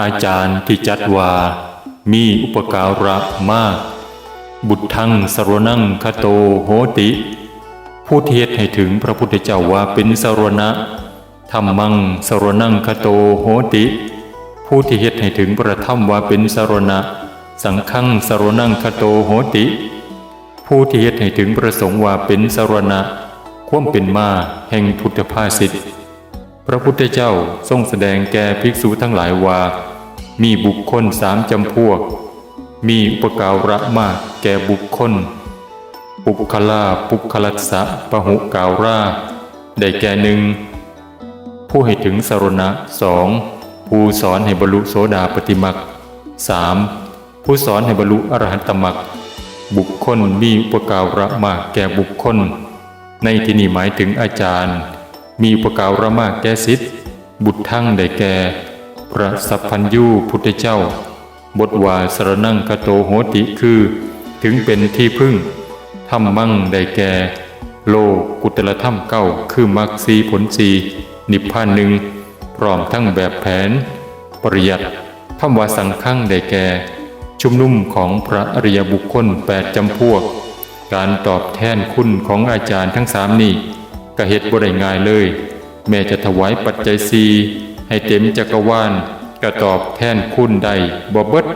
อาจารย์ที่จัดว่ามีอุปการะมาก บุตรทั้งสรนังคโตโหติ ผู้เทียดให้ถึงพระพุทธเจ้าว่าเป็นสรณะธรรมังสรนังคโตโหติ ผู้ที่เฮ็ดให้ถึงพระธรรมว่าเป็นสรณะ สังฆังสรนังคโตโหติ ผู้ที่เฮ็ดให้ถึงประสงค์ว่าเป็นสรณะ ความเป็นมาแห่งพุทธภาษิต พระพุทธเจ้าทรงแสดงแก่ภิกษุทั้งหลายว่า มีบุคคลสามจำพวก มีอุปการะมากแก่บุคคล ปุคลาปุคลัสสะปะหุการาได้แก่หนึ่งผู้ให้ถึงสรณะสองผู้สอนให้บรรลุโสดาปติมักสามผู้สอนให้บรรลุอรหัตตมักบุคคลมีอุปการะมากแก่บุคคล ในที่นี้หมายถึงอาจารย์ มีอุปการะมากแก่สิทธิ์บุตรทั้งได้แก่ พระสัพพัญญูพุทธเจ้า บทว่าสรนังคโตโหติคือ ถึงเป็นที่พึ่งธรรมั่งได้แก่ โลกุตละธรรมเก้าคือมรรคสีผลสีนิพพานหนึ่งพร้อมทั้งแบบแผน ปริยัติคำว่าสังฆังได้แก่ ชุมนุมของพระอริยบุคคลแปดจำพวก การตอบแทนคุณของอาจารย์ทั้งสามนี้ ก็เหตุบ่ได้ง่ายเลย แม่จะถวายปัจจัยสีให้เต็มจักรวาลก็ตอบแทนคุณได้บ่เบิด